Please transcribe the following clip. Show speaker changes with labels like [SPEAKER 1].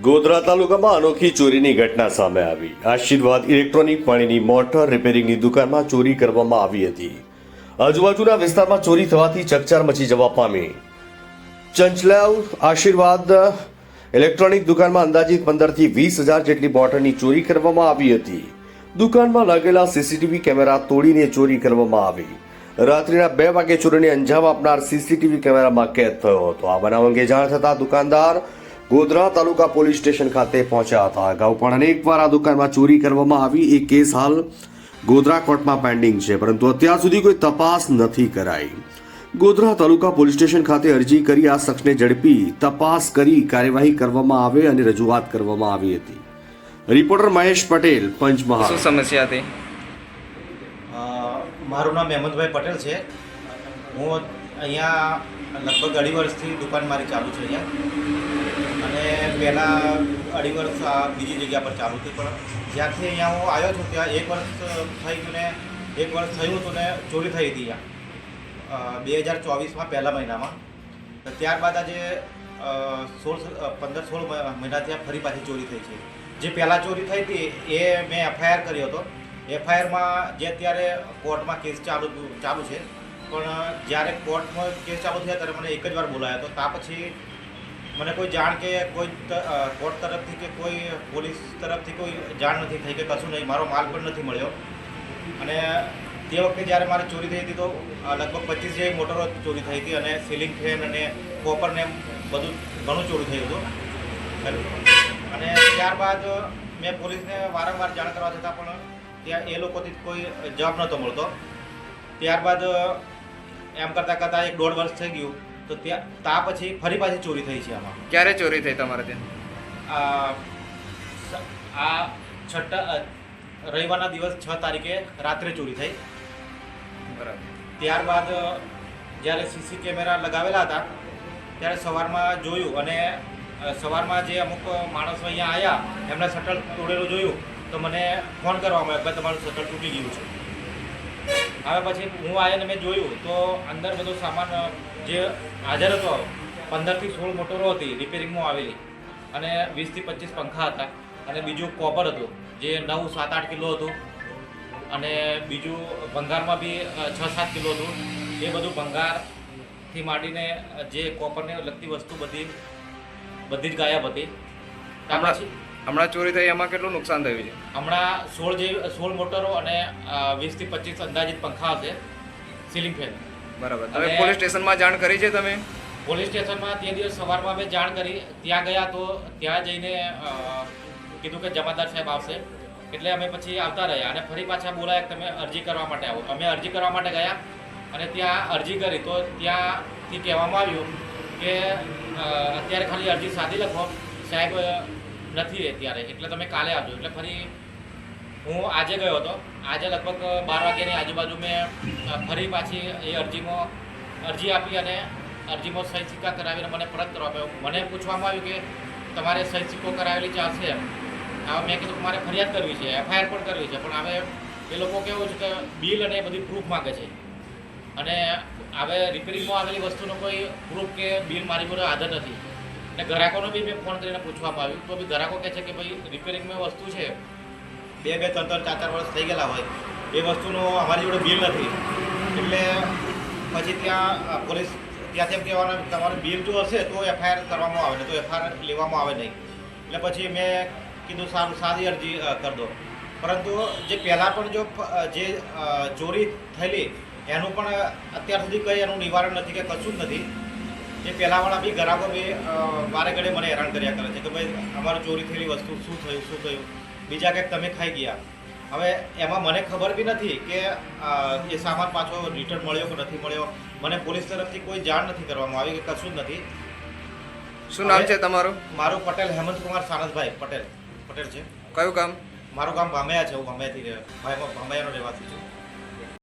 [SPEAKER 1] ગોધરા તાલુકામાં અનોખી ચોરીની ઘટના સામે આવી. આશીર્વાદ ઇલેક્ટ્રોનિક પાણીની મોટર રિપેરિંગની દુકાનમાં ચોરી કરવામાં આવી હતી. આજુબાજુના વિસ્તારમાં ચોરી થવાથી ચકચાર મચી જવા પામી. ચંચલાવ આશીર્વાદ ઇલેક્ટ્રોનિક દુકાનમાં અંદાજિત પંદરથી વીસ હજાર જેટલી મોટરની ચોરી કરવામાં આવી હતી. દુકાનમાં લાગેલા સીસીટીવી કેમેરા તોડીને ચોરી કરવામાં આવી. રાત્રિના બે વાગે ચોરીને અંજામ આપનાર સીસીટીવી કેમેરામાં કેદ થયો હતો. આ બનાવ અંગે જાણ થતાં દુકાનદાર ગોધરા તાલુકા પોલીસ સ્ટેશન ખાતે પહોંચ્યા હતા. અગાઉ પણ અનેકવાર આ દુકાનમાં ચોરી કરવામાં આવી. એ કેસ હાલ ગોધરા કોર્ટમાં પેન્ડિંગ છે. પરંતુ અત્યાર સુધી કોઈ તપાસ નથી કરાઈ. ગોધરા તાલુકા પોલીસ સ્ટેશન ખાતે અરજી કરી આ શખ્સને ઝડપી તપાસ કરી કાર્યવાહી કરવામાં આવે અને રજૂઆત કરવામાં આવી હતી. રિપોર્ટર મહેશ પટેલ પંચમહાલ.
[SPEAKER 2] શું સમસ્યા હતી?
[SPEAKER 3] મારું નામ હેમંતભાઈ પટેલ છે. હું અહીંયા લગભગ અઢી વર્ષથી દુકાન મારી ચાલુ છે અહીંયા. અને પહેલાં અઢી વર્ષ આ બીજી જગ્યા પર ચાલુ હતી પણ જ્યાંથી અહીંયા હું આવ્યો છું, ત્યાં એક વર્ષ થઈ ગયું ને, એક વર્ષ થયું હતું ને, ચોરી થઈ હતી અહીંયા. બે હજાર ચોવીસમાં પહેલા મહિનામાં. ત્યારબાદ આજે સોળ, પંદર, સોળ મહિના મહિનાથી ફરી પાછી ચોરી થઈ છે. જે પહેલાં ચોરી થઈ હતી, એ મેં એફઆઈઆર કર્યો હતો. એફઆઈઆરમાં જે અત્યારે કોર્ટમાં કેસ ચાલુ ચાલુ છે. પણ જ્યારે કોર્ટમાં કેસ ચાલુ થયા, ત્યારે મને એક જ વાર બોલાયો હતો. ત્યાં પછી મને કોઈ જાણ કે કોઈ કોર્ટ તરફથી કે કોઈ પોલીસ તરફથી કોઈ જાણ નથી થઈ કે કશું નહીં. મારો માલ પણ નથી મળ્યો. અને તે વખતે જ્યારે મારી ચોરી થઈ હતી તો લગભગ પચીસ જેવી મોટરો ચોરી થઈ હતી અને સીલિંગ ફેન અને કોપર ને બધું ઘણું ચોરી થયું હતું. અને ત્યારબાદ મેં પોલીસને વારંવાર જાણ કરવા છતાં પણ ત્યાં એ લોકોથી કોઈ જવાબ નહોતો મળતો. ત્યારબાદ એમ કરતાં કરતાં એક દોઢ વર્ષ થઈ ગયું. તો ત્યાં તા પછી ફરી પાછી ચોરી થઈ છે આમાં.
[SPEAKER 2] ક્યારે ચોરી થઈ તમારે ત્યાં?
[SPEAKER 3] આ છઠ્ઠા રવિવારના દિવસ છ તારીખે રાત્રે ચોરી થઈ.
[SPEAKER 2] બરાબર.
[SPEAKER 3] ત્યારબાદ જ્યારે સીસી કેમેરા લગાવેલા હતા ત્યારે સવારમાં જોયું અને સવારમાં જે અમુક માણસો અહીંયા આવ્યા એમને શટલ તોડેલું જોયું તો મને ફોન કરવામાં આવ્યો તમારું શટલ તૂટી ગયું છે. હવે પછી હું આવીને મેં જોયું તો અંદર બધો સામાન જે હાજર હતો પંદરથી સોળ મોટરો હતી રિપેરિંગમાં આવેલી. અને વીસથી પચીસ પંખા હતા. અને બીજું કોપર હતું જે નવ સાત આઠ કિલો હતું. અને બીજું ભંગારમાં બી છ સાત કિલો હતું. એ બધું ભંગારથી માંડીને જે કોપરને લગતી વસ્તુ બધી બધી જ ગાયબ હતી.
[SPEAKER 2] હમણાં ચોરી થઈ એમાં કેટલું નુકસાન થયું છે?
[SPEAKER 3] હમણાં સોળ જે સોળ મોટરો અને વીસથી પચીસ અંદાજિત પંખા હશે સીલિંગ ફેન
[SPEAKER 2] બરાબર. તમે પોલીસ સ્ટેશનમાં જાણ કરી છે તમે?
[SPEAKER 3] પોલીસ સ્ટેશનમાં તે દિવસ સવારમાં અમે જાણ કરી. ત્યાં ગયા તો ત્યાં જઈને કીધું કે જમાદાર સાહેબ આવશે. એટલે અમે પછી આવતા રહ્યા અને ફરી પાછા બોલાયા તમે અરજી કરવા માટે આવો. અમે અરજી કરવા માટે ગયા અને ત્યાં અરજી કરી. તો ત્યાંથી કહેવામાં આવ્યું કે અત્યારે ખાલી અરજી સાદી લખો. સાહેબ નથી અત્યારે એટલે તમે કાલે આવજો. એટલે ફરી હું આજે ગયો હતો. આજે લગભગ બાર વાગ્યાની આજુબાજુ મેં ફરી પાછી એ અરજીમાં અરજી આપી અને અરજીમાં સહી સિક્કા કરાવીને મને પરત કરવા આવ્યો મને પૂછવામાં આવ્યું કે તમારે સહી સિક્કો કરાવેલી ચાલશે હવે મેં કીધું મારે ફરિયાદ કરવી છે, એફઆઈઆર પણ કરવી છે. પણ હવે એ લોકો કેવું છે કે બિલ અને એ બધી પ્રૂફ માગે છે. અને હવે રિપેરિંગમાં આવેલી વસ્તુનો કોઈ પ્રૂફ કે બિલ મારી જોડે હાજર નથી. અને ગ્રાહકોને બી મેં ફોન કરીને પૂછવામાં આવ્યું તો બી ગ્રાહકો કહે છે કે ભાઈ રિપેરિંગમાં વસ્તુ છે. બે બે, ત્રણ ત્રણ, ચાર ચાર વર્ષ થઈ ગયેલા હોય. એ વસ્તુનો અમારી જોડે બિલ નથી. એટલે પછી ત્યાં પોલીસ ત્યાંથી એમ કહેવાનું તમારું બિલ જો હશે તો એફઆઈઆર કરવામાં આવે ને તો એફઆઈઆર લેવામાં આવે નહીં. એટલે પછી મેં કીધું, સારું સાદી અરજી કરી દો. પરંતુ જે પહેલાં પણ જો જે ચોરી થયેલી, એનું પણ અત્યાર સુધી કંઈ એનું નિવારણ નથી કે કશું જ નથી. એ પહેલાંવાળા બી ગ્રાહકો બી વારે ઘડે મને હેરાન કર્યા કરે છે કે ભાઈ અમારું ચોરી થયેલી વસ્તુ શું થયું શું થયું? બીજા કંઈક તમે ખાઈ ગયા. હવે એમાં મને ખબર બી નથી કે એ સામાન પાછો રિટર્ન મળ્યો કે નથી મળ્યો. મને પોલીસ તરફથી કોઈ જાણ નથી કરવામાં આવી કે કશું જ નથી.
[SPEAKER 2] શું નામ છે તમારું?
[SPEAKER 3] મારું પટેલ હેમંતકુમાર સાનંદભાઈ પટેલ. પટેલ છે.
[SPEAKER 2] કયું કામ
[SPEAKER 3] મારું કામ ભામૈયા છે હું ભામૈયાથી ભાઈ ભામૈયાનો રહેવાસી છું.